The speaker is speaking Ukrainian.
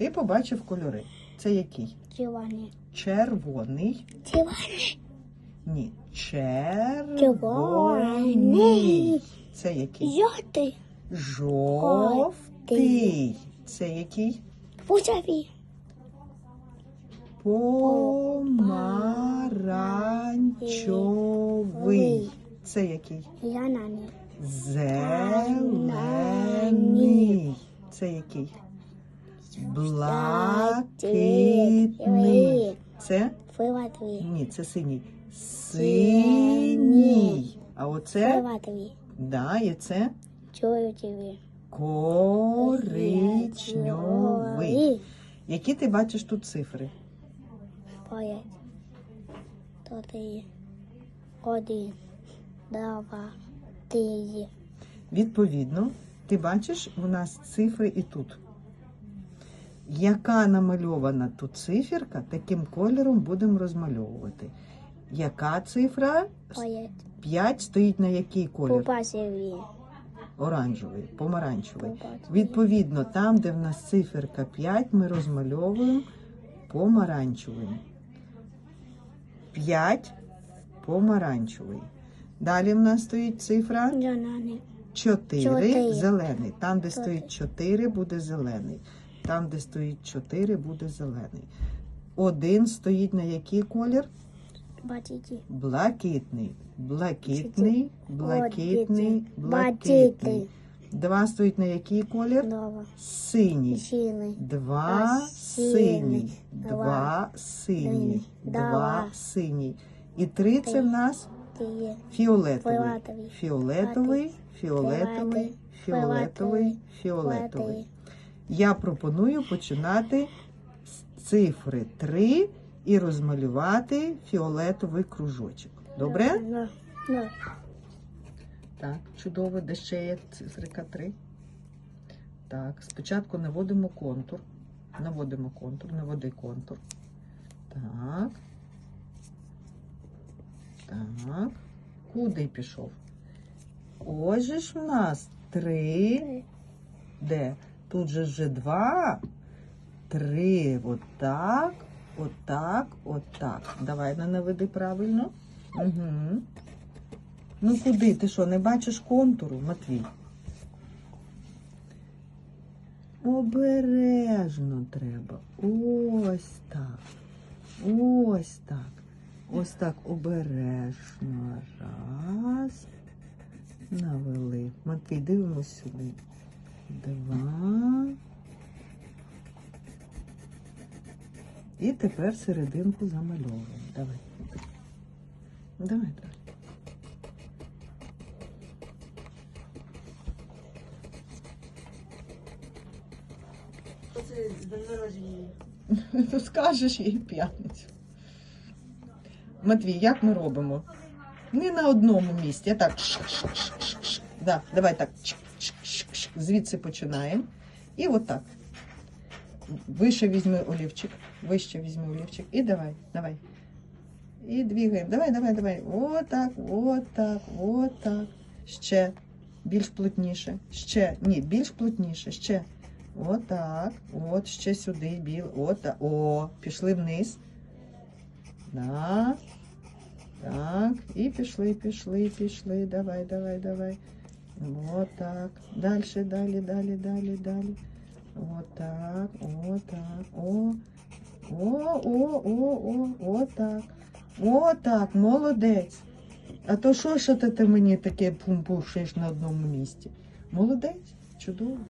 Ти побачив кольори. Це який? Червоний. Червоний. Червоний. Ні. Червоний. Це який? Жовтий. Жовтий. Це який? Пузовий. Помаранчовий. Це який? Зелений. Зелений. Це який? Блакитний. Це? Фиолетовий. Ні, це синій. Синій. А оце? Фиолетовий. Да, і це Чоловічий. коричневий. Які ти бачиш тут цифри? П'ять. Три. Один. Два. Три. Відповідно, ти бачиш у нас цифри і тут. Яка намальована тут циферка, таким кольором будемо розмальовувати. Яка цифра? П'ять. 5 стоїть на який колір? Оранжевий, помаранчевий. Відповідно, там, де в нас циферка 5, ми розмальовуємо помаранчевим. 5 помаранчевий. Далі в нас стоїть цифра Зелений. 4 зелений. Там, де стоїть 4, буде зелений. Там, де стоїть 4, буде зелений. Один стоїть на який колір? Блакитний. Блакитний, блакитний, Блакитний. блакитний. Два стоїть на який колір? Два. Синій. Сильный. Два синій. Два синій. Два синій. І три це в нас. Фіолетовий. Фіолетовий, фіолетовий, фіолетовий, фіолетовий. Я пропоную починати з цифри 3 і розмалювати фіолетовий кружочок. Добре? Так, чудово, де ще є цифрика 3. Так, спочатку наводимо контур. Наводимо контур, наводи контур. Так. Так. Куди пішов? Ось же ж в нас три. Де? Тут же вже два. Три. Отак, отак, отак. Давай на наведи правильно. Угу. Ну куди? Ти що, не бачиш контуру, Матвій? Обережно треба. Ось так. Ось так. Ось так обережно. Раз. Навели. Матвій, дивимось сюди. Два. І тепер серединку замальовуємо. Давай. Давай, давай. Оце. То скажеш їй п'ятницю. Матвій, як ми робимо? Не на одному місці, а так. Да, давай так. Звідси починаємо. І отак. Вище візьми олівчик. Вище візьми олівчик. І давай, давай. І двігаємо. Давай, давай, давай. Отак, отак, отак. Ще. Більш плотніше. Ще. Ні, більш плотніше. Ще. Отак. От ще сюди біл. Ота. О, пішли вниз. Да. Так. І пішли, пішли, пішли. Давай, давай, давай. Отак. Далі, далі, далі, далі, далі. Отак. Отак. О. О, о, о, о, отак. Отак, молодець. А то що ти, ти мені таке пумпушиш на одному місці? Молодець, чудово.